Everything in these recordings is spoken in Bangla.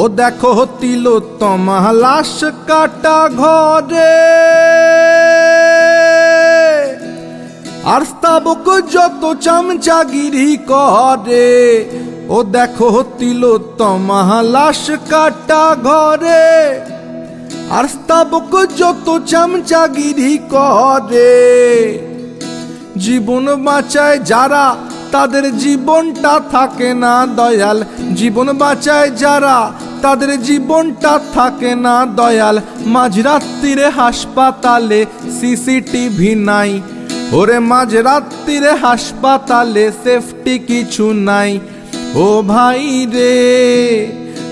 ও দেখো তিলোত্তমা, লাশ কাটা ঘরে। আর স্তাবক যত চামচাগিরি করে। ও দেখো তিলোত্তমা, লাশ কাটা ঘরে। আর স্তাবক যত চামচাগিরি করে। জীবন বাঁচায় যারা, তাদের জীবনটা থাকে না দয়াল। জীবন বাঁচায় যারা তাদের জীবনটা থাকে না দয়াল। মাঝরাত্রিরে হাসপাতালে সিসিটিভি নাই। ওরে মাঝরাত্রিরে হাসপাতালে সেফটি কিছু নাই। ও ভাই রে,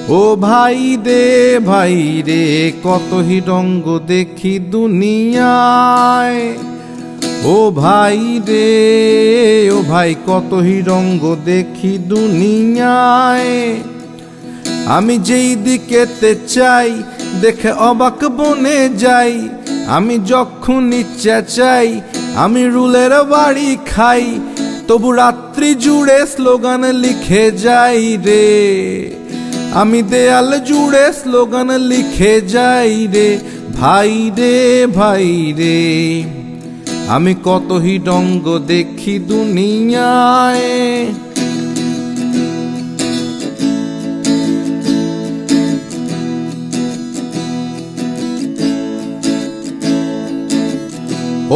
ও ভাই রে ভাই রে, কত হিরঙ্গ দেখি দুনিয়ায়। ও ভাই রে, ও ভাই, কত হিরঙ্গ দেখি দুনিয়ায়। আমি যেই দিকেতে চাই, দেখে অবাক বনে যাই। আমি যখন ইচ্ছা চাই আমি রুলের বাড়ি খাই। তবু রাত্রি জুড়ে স্লোগান লিখে যাই রে। আমি দেয়াল জুড়ে স্লোগান লিখে যাই রে। ভাই রে ভাই রে। আমি কত হিডঙ্গ দেখি দুনিয়ায়।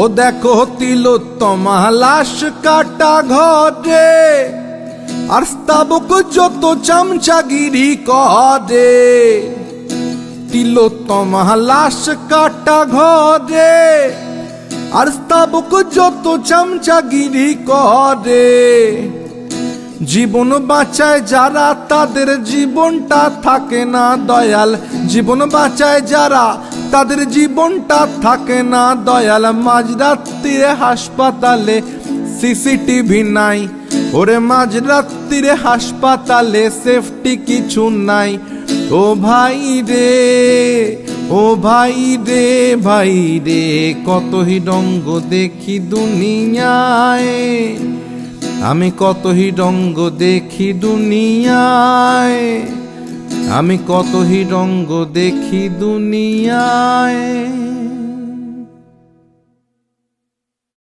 ও দেখো তিলোত্তমা, লাশ কাটা ঘরে। আর স্তাবক যত চামচাগিরি করে তিলোত্তমা, লাশ কাটা ঘরে। আর স্তাবক যত চামচাগিরি করে জীবন বাঁচায় যারা, তাদের জীবনটা থাকে না দয়াল। জীবন বাঁচায় যারা, তাদের জীবনটা থাকে না দয়াল। মাঝরাত্রিরে হাসপাতালে সিসিটিভি নাই। ওরে মাঝরাত্রিরে হাসপাতালে সেফটি কিছু নাই। ও ভাই রে, ও ভাই রে ভাই রে কত হিডঙ্গ দেখি দুনিয়ায়। আমি কত হিরঙ্গ দেখি দুনিয়ায়? আমি কত হিরঙ্গ দেখি দুনিয়ায়?